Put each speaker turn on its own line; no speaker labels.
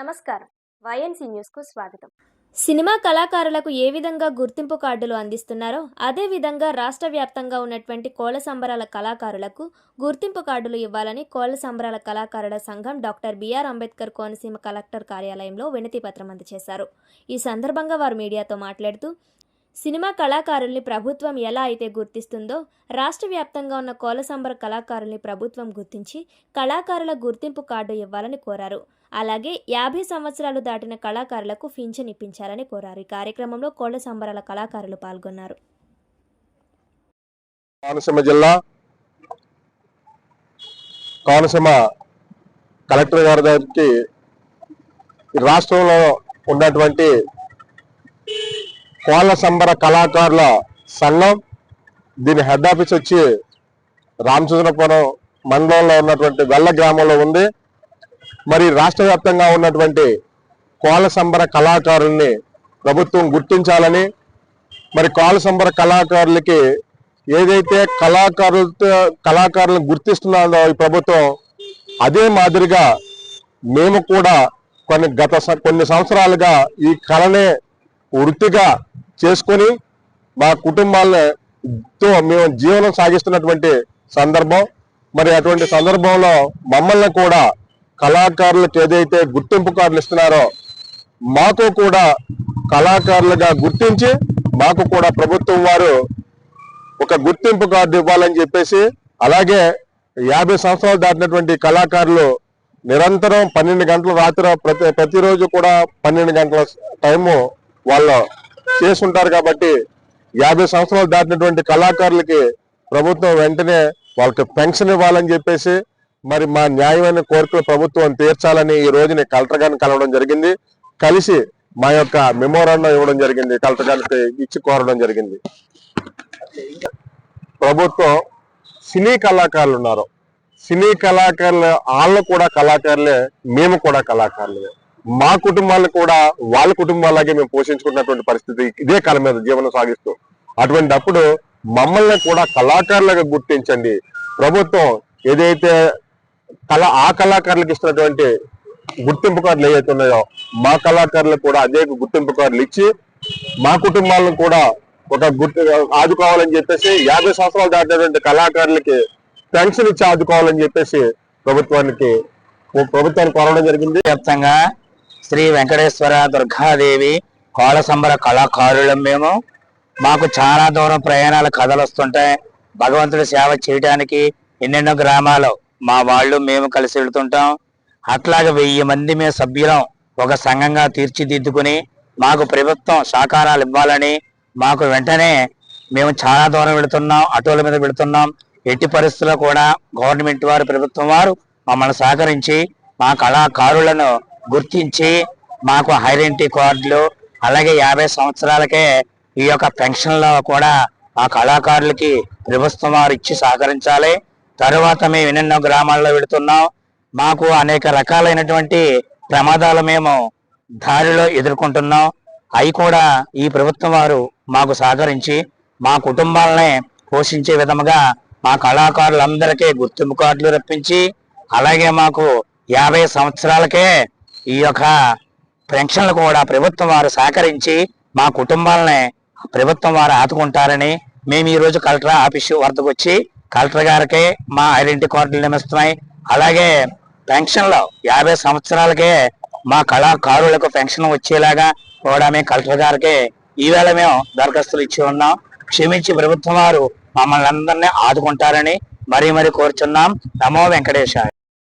నమస్కారం. వైఎన్సీ న్యూస్కు స్వాగతం.
సినిమా కళాకారులకు ఏ విధంగా గుర్తింపు కార్డులు అందిస్తున్నారో అదే విధంగా రాష్ట్ర వ్యాప్తంగా ఉన్నటువంటి కోల సంబరాల కళాకారులకు గుర్తింపు కార్డులు ఇవ్వాలని కోల సంబరాల కళాకారుల సంఘం doctor BR Ambedkar Konaseema collector కార్యాలయంలో వినతి పత్రం అందజేశారు. ఈ సందర్భంగా వారు మీడియాతో మాట్లాడుతూ సినిమా కళాకారుల్ని ప్రభుత్వం ఎలా అయితే గుర్తిస్తుందో రాష్ట్ర వ్యాప్తంగా ఉన్న కోళ్ళ సంబర కళాకారుల్ని ప్రభుత్వం గుర్తించి కళాకారుల గుర్తింపు కార్డు ఇవ్వాలని కోరారు. అలాగే యాభై సంవత్సరాలు దాటిన కళాకారులకు ఫించన్ ఇప్పించాలని కోరారు. ఈ కార్యక్రమంలో కోళ్ళ సంబరాల కళాకారులు పాల్గొన్నారు.
కోనసీమ జిల్లా కోనసీమ కలెక్టర్ గారి దగ్గరికి రాష్ట్రంలో ఉన్నటువంటి కోళ్ళ సంబర కళాకారుల సంఘం. దీని హెడ్ ఆఫీస్ వచ్చి రామచంద్రపురం మండలంలో ఉన్నటువంటి వెల్ల గ్రామంలో ఉంది. మరి రాష్ట్ర వ్యాప్తంగా ఉన్నటువంటి కోళ్ళ సంబర కళాకారుల్ని ప్రభుత్వం గుర్తించాలని మరి కోళ్ళ సంబర కళాకారులకి ఏదైతే కళాకారులతో కళాకారులను గుర్తిస్తున్నారో ఈ ప్రభుత్వం అదే మాదిరిగా మేము కూడా కొన్ని గత కొన్ని సంవత్సరాలుగా ఈ కళనే వృత్తిగా చేసుకొని మా కుటుంబాలతో మేము జీవనం సాగిస్తున్నటువంటి సందర్భం. మరి అటువంటి సందర్భంలో మమ్మల్ని కూడా కళాకారులకు ఏదైతే గుర్తింపు కార్డులు ఇస్తున్నారో మాకు కూడా కళాకారులుగా గుర్తించి మాకు కూడా ప్రభుత్వం వారు ఒక గుర్తింపు కార్డు ఇవ్వాలని చెప్పేసి అలాగే యాభై సంవత్సరాలు దాటినటువంటి కళాకారులు నిరంతరం పన్నెండు గంటల రాత్రి ప్రతి ప్రతిరోజు కూడా పన్నెండు గంటల టైము వాళ్ళు చేసుంటారు కాబట్టి యాభై సంవత్సరాలు దాటినటువంటి కళాకారులకి ప్రభుత్వం వెంటనే వాళ్ళకి పెన్షన్ ఇవ్వాలని చెప్పేసి మరి మా న్యాయమైన కోరికలు ప్రభుత్వం తీర్చాలని ఈ రోజుని కలెక్టర్ గారిని కలవడం జరిగింది. కలిసి మా యొక్క మెమోరాండం ఇవ్వడం జరిగింది కలెక్టర్ గారికి ఇచ్చి కోరడం జరిగింది. ప్రభుత్వం సినీ కళాకారులు ఉన్నారు. సినీ కళాకారులు వాళ్ళు కూడా కళాకారులే మేము కూడా కళాకారులే మా కుటుంబాలను కూడా వాళ్ళ కుటుంబాలాగే మేము పోషించుకున్నటువంటి పరిస్థితి ఇదే కళ మీద జీవనం సాగిస్తూ. అటువంటి అప్పుడు మమ్మల్ని కూడా కళాకారులుగా గుర్తించండి. ప్రభుత్వం ఏదైతే కళ ఆ కళాకారులకు ఇస్తున్నటువంటి గుర్తింపు కార్డులు ఏవైతే ఉన్నాయో మా కళాకారులకు కూడా అదే గుర్తింపు కార్డులు ఇచ్చి మా కుటుంబాలను కూడా ఒక గుర్తు ఆదుకోవాలని చెప్పేసి యాభై సంవత్సరాలు దాటినటువంటి కళాకారులకి పెన్షన్ ఇచ్చి ఆదుకోవాలని చెప్పేసి ప్రభుత్వానికి ప్రభుత్వాన్ని కోరడం జరిగింది.
వ్యాప్తంగా శ్రీ వెంకటేశ్వర దుర్గాదేవి కోళసంబర కళాకారులం మేము. మాకు చాలా దూరం ప్రయాణాల కథలు వస్తుంటాయి. భగవంతుడి సేవ చేయడానికి ఎన్నెన్నో గ్రామాలు మా వాళ్ళు మేము కలిసి వెళ్తుంటాం. అట్లాగే వెయ్యి మంది మేము సభ్యులం ఒక సంఘంగా తీర్చిదిద్దుకుని మాకు ప్రభుత్వం సహకారాలు ఇవ్వాలని మాకు వెంటనే మేము చాలా దూరం వెళుతున్నాం ఆటోల మీద వెళుతున్నాం. ఎట్టి పరిస్థితుల్లో కూడా గవర్నమెంట్ వారు ప్రభుత్వం వారు మమ్మల్ని సహకరించి మా కళాకారులను గుర్తించి మాకు ఐడెంటిటీ కార్డులు అలాగే యాభై సంవత్సరాలకే ఈ యొక్క పెన్షన్లో కూడా మా కళాకారులకి ప్రభుత్వం వారు ఇచ్చి సహకరించాలి. తరువాత మేము ఎన్నెన్నో గ్రామాల్లో వెళుతున్నాం. మాకు అనేక రకాలైనటువంటి ప్రమాదాలు మేము దారిలో ఎదుర్కొంటున్నాం. అవి కూడా ఈ ప్రభుత్వం వారు మాకు సహకరించి మా కుటుంబాలనే పోషించే విధముగా మా కళాకారులందరికీ గుర్తింపు కార్డులు రప్పించి అలాగే మాకు యాభై సంవత్సరాలకే ఈ యొక్క పెన్షన్లు కూడా ప్రభుత్వం వారు సహకరించి మా కుటుంబాలని ప్రభుత్వం వారు ఆదుకుంటారని మేము ఈ రోజు కలెక్టర్ ఆఫీసు వద్దకు వచ్చి కలెక్టర్ గారికి మా ఐడెంటిటీ కార్డులు నిర్మిస్తున్నాయి అలాగే పెన్షన్లు యాభై సంవత్సరాలకే మా కళాకారులకు పెన్షన్ వచ్చేలాగా కూడా మేము కలెక్టర్ గారికి ఈవేళ మేము దరఖాస్తులు ఇచ్చి ఉన్నాం. క్షమించి ప్రభుత్వం వారు మమ్మల్ని అందరినీ ఆదుకుంటారని మరీ మరీ కోరుచున్నాం. నమో వెంకటేశాయ.